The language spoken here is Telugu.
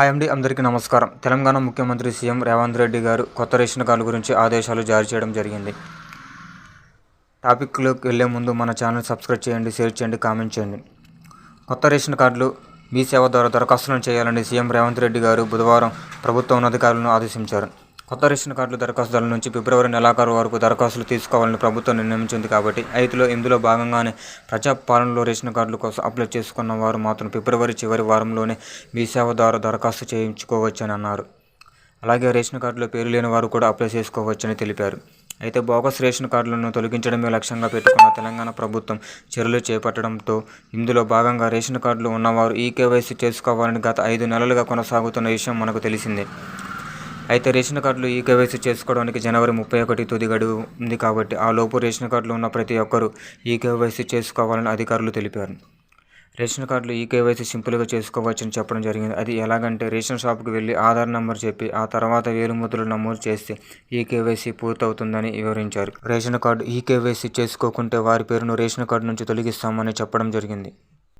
హాయ్ అండి అందరికీ నమస్కారం. తెలంగాణ ముఖ్యమంత్రి సీఎం రేవంత్ రెడ్డి గారు కొత్త రేషన్ కార్డు గురించి ఆదేశాలు జారీ చేయడం జరిగింది. టాపిక్లోకి వెళ్ళే ముందు మన ఛానల్ సబ్స్క్రైబ్ చేయండి షేర్ చేయండి కామెంట్ చేయండి. కొత్త రేషన్ కార్డులు మీ సేవ ద్వారా దరఖాస్తులను చేయాలని సీఎం రేవంత్ రెడ్డి గారు బుధవారం ప్రభుత్వ ఉన్నతాధికారులను ఆదేశించారు. కొత్త రేషన్ కార్డుల దరఖాస్తుదారుల నుంచి ఫిబ్రవరి నెలాఖరు వరకు దరఖాస్తులు తీసుకోవాలని ప్రభుత్వం నిర్ణయించింది కాబట్టి ఐదులో ఇందులో భాగంగానే ప్రజాపాలనలో రేషన్ కార్డుల కోసం అప్లై చేసుకున్న వారు మాత్రం ఫిబ్రవరి చివరి వారంలోనే మీ సేవ ద్వారా దరఖాస్తు చేయించుకోవచ్చని అన్నారు. అలాగే రేషన్ కార్డులో పేరు లేని వారు కూడా అప్లై చేసుకోవచ్చని తెలిపారు. అయితే బోగస్ రేషన్ కార్డులను తొలగించడమే లక్ష్యంగా పెట్టుకున్న తెలంగాణ ప్రభుత్వం చర్యలు చేపట్టడంతో ఇందులో భాగంగా రేషన్ కార్డులు ఉన్నవారు ఈ కేవైసీ చేసుకోవాలని గత ఐదు నెలలుగా కొనసాగుతున్న విషయం మనకు తెలిసిందే. అయితే రేషన్ కార్డులు ఈ కేవైసీ చేసుకోవడానికి జనవరి ముప్పై ఒకటి తుది గడువు ఉంది కాబట్టి ఆ లోపు రేషన్ కార్డులు ఉన్న ప్రతి ఒక్కరూ ఈ కేవైసీ చేసుకోవాలని అధికారులు తెలిపారు. రేషన్ కార్డులు ఈ కేవైసీ సింపుల్గా చేసుకోవచ్చని చెప్పడం జరిగింది. అది ఎలాగంటే రేషన్ షాప్కి వెళ్ళి ఆధార్ నెంబర్ చెప్పి ఆ తర్వాత వేలుముద్రలు నమోదు చేస్తే ఈ కేవైసీ పూర్తవుతుందని వివరించారు. రేషన్ కార్డు ఈ కేవైసీ చేసుకోకుంటే వారి పేరును రేషన్ కార్డు నుంచి తొలగిస్తామని చెప్పడం జరిగింది.